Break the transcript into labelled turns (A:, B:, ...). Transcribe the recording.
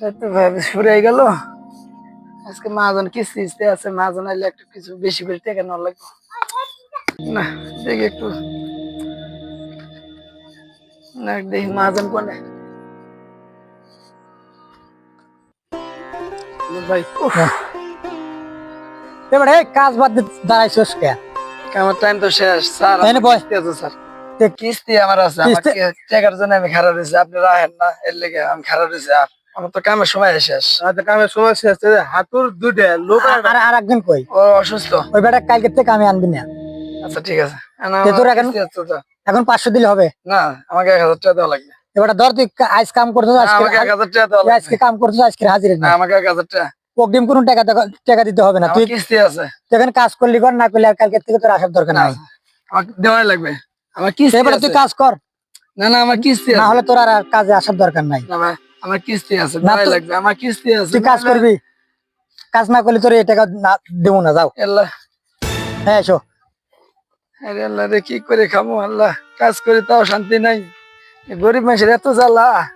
A: তো ভাবে ফুরে গেল। আজকে মাজন কিস্তি ইস্তি আছে মাজন আইলে একটু কিছু বেশি করে টাকা নেওয়া লাগবে। না দেখি একটু। না দেখি মাজন কোনে। ভাই
B: এবারে কাজ বাদ দাঁড়াইছিস কে?
A: আমার টাইম তো শেষ স্যার
B: তাই না, বয়?
A: কিস্তি আছে স্যার। কিস্তি আমার আছে আমার টাকার জন্য আমি খারাপ রয়েছি আপনি রাখেন না এর লেগে আমি খারাপ রয়েছি আর আমার তো কামের সময় শেষ।
C: আচ্ছা কামের সময় শেষ হাতুর দুটা লোক
B: আর আর- আর একজন কই?
A: ও অসুস্থ।
B: ওই বেটা কালকে থেকে আমি আনবি না।
A: আচ্ছা ঠিক আছে।
B: এখন- পাঁচশো দিলে হবে?
A: না আমাকে এক হাজার টাকা দেওয়া লাগবে।
B: এবারে ধর তুই আজ কাম আজকে কাম আজকে হাজির
A: না, আমাকে এক হাজার টাকা।
B: অগ্রিম কোনো টাকা টাকা দিতে হবে না। তুই
A: কিস্তি আছে।
B: এখানে কাজ করলি কর না করলে আর কালকে থেকে তোর আসার দরকার
A: না
B: নাই।
A: আমাকে দেওয়াই লাগবে। আমার কিস্তি
B: এবারে তুই কাজ কর।
A: না না আমার কিস্তি
B: না হলে তোর আর কাজে আসার দরকার নাই।
A: আমার কিস্তি আছে
B: তো-
A: লাগবে আমার কিস্তি আছে।
B: তুই কাজ করবি। কাজ না করলে তোর এই টাকা না দেবো না যাও।
A: আল্লাহ।
B: হ্যাঁ এসো।
A: আরে আল্লাহ রে কি করে খামো আল্লাহ? কাজ করে তাও শান্তি নাই। গরিব মানুষের এত জ্বালা।